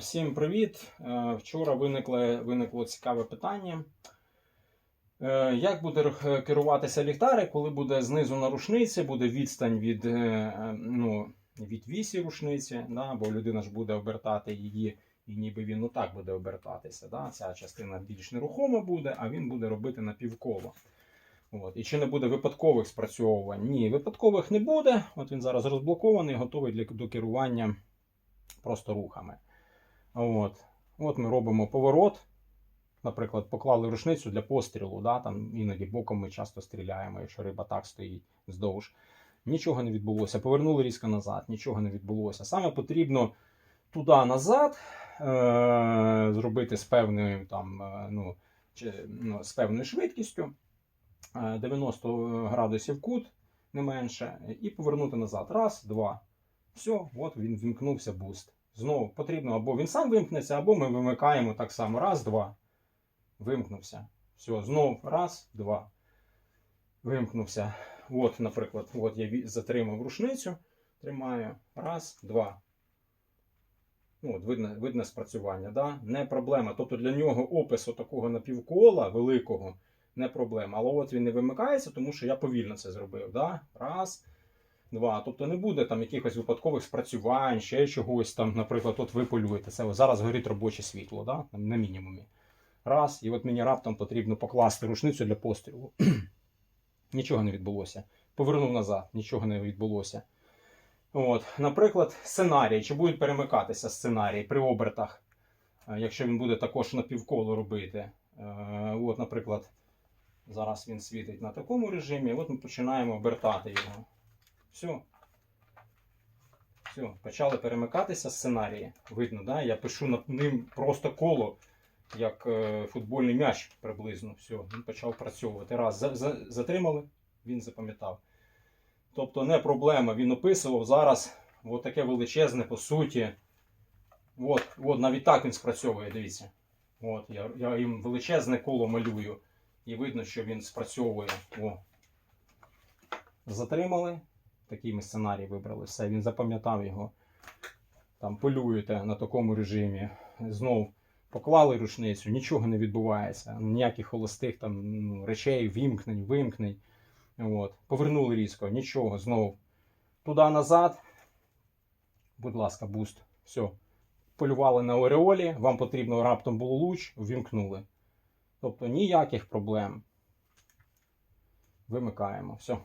Всім привіт! Е, Вчора виникло, виникло цікаве питання. Е, Як буде керуватися ліхтарик, коли буде знизу на рушниці, буде відстань від, е, е, ну, від вісі рушниці, да? бо людина ж буде обертати її, і ніби він отак буде обертатися. Да? Ця частина більш нерухома буде, а він буде робити напівколо. От. І чи не буде випадкових спрацьовувань? Ні, випадкових не буде. От він зараз розблокований, готовий для до керування просто рухами. От. От ми робимо поворот. Наприклад, поклали рушницю для пострілу. Да? Там іноді боком ми часто стріляємо, якщо риба так стоїть вздовж. Нічого не відбулося. Повернули різко назад, нічого не відбулося. Саме потрібно туди-назад е- зробити з певною, там, е, ну, чи, ну, з певною швидкістю. е, 90 градусів кут, не менше, і повернути назад. Раз, два. Все, от він вімкнувся буст. Знову потрібно або він сам вимкнеться, або ми вимикаємо так само. Раз, два. Вимкнувся. Все, знову раз, два. Вимкнувся. От, наприклад, от я затримав рушницю. Тримаю. Раз, два. Ну, от, видно, видно спрацювання. Да? Не проблема. Тобто для нього опису такого напівкола великого не проблема. Але от він не вимикається, тому що я повільно це зробив. Да? Раз, два. Тобто не буде там якихось випадкових спрацювань, ще чогось там, наприклад, от ви полюєте. Це зараз горить робоче світло, да? на мінімумі. Раз, і от мені раптом потрібно покласти рушницю для пострілу. нічого не відбулося. Повернув назад, нічого не відбулося. От, наприклад, сценарій. Чи будуть перемикатися сценарії при обертах, е, якщо він буде також на півколо робити. Е, От, наприклад, зараз він світить на такому режимі, от ми починаємо обертати його. Все. Все, почали перемикатися сценарії. Видно, да? я пишу над ним просто коло, як е, футбольний м'яч приблизно. Все, він почав працьовувати. Раз, за, за, затримали, він запам'ятав. Тобто не проблема, він описував зараз от таке величезне, по суті. От, от навіть так він спрацьовує, дивіться. От, я, я їм величезне коло малюю. І видно, що він спрацьовує. О. Затримали. Такий ми сценарій вибрали. Все, він запам'ятав його. Там полюєте на такому режимі. Знов поклали рушницю, нічого не відбувається. Ніяких холостих там ну, речей, вімкнень, вимкнень. От. Повернули різко, нічого, знову. Туди назад. Будь ласка, буст. Все. Полювали на ореолі, вам потрібно раптом було луч, вімкнули. Тобто ніяких проблем. Вимикаємо. Все.